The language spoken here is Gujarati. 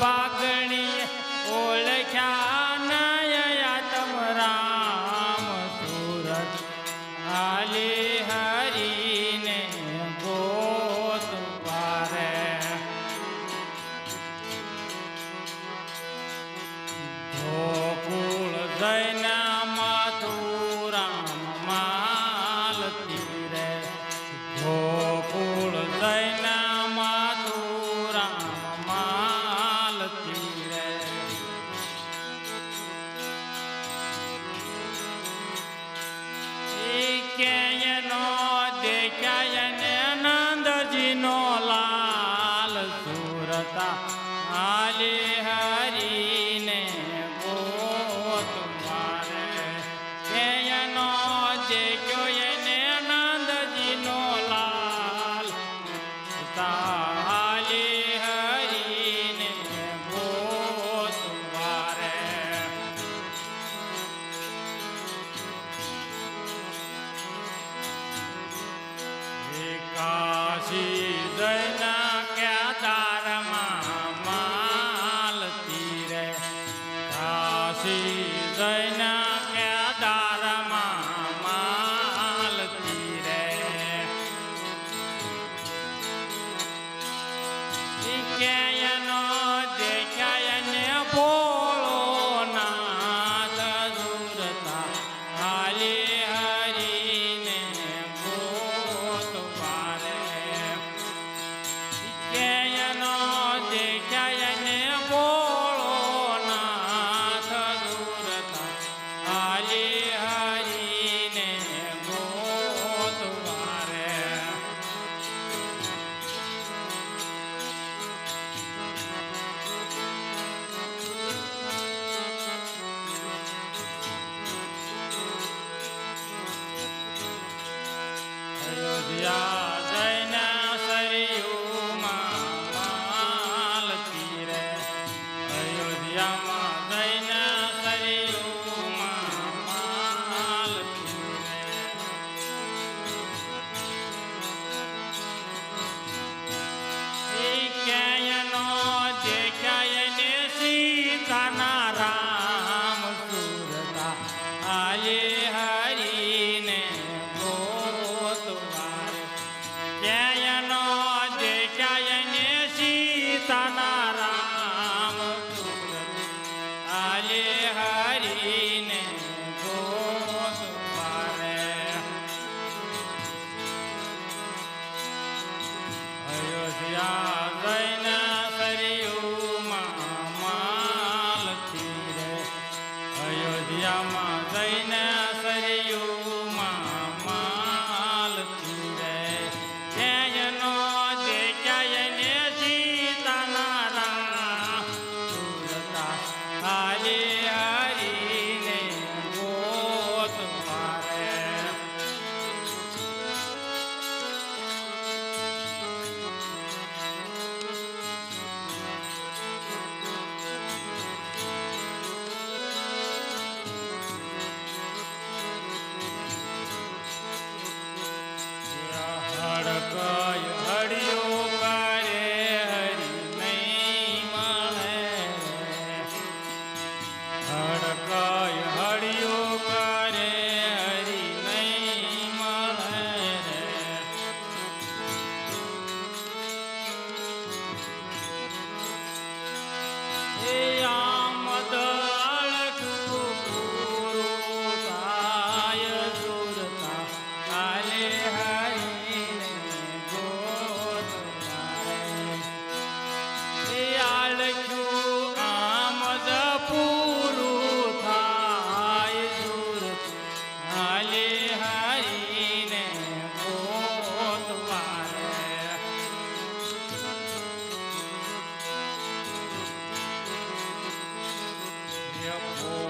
પાગણી ઓળખ્યા નયા તમ રામ સુરત. આલી હરીને ગોત પારે. ગોકુળ જય करता आले हरी Oh.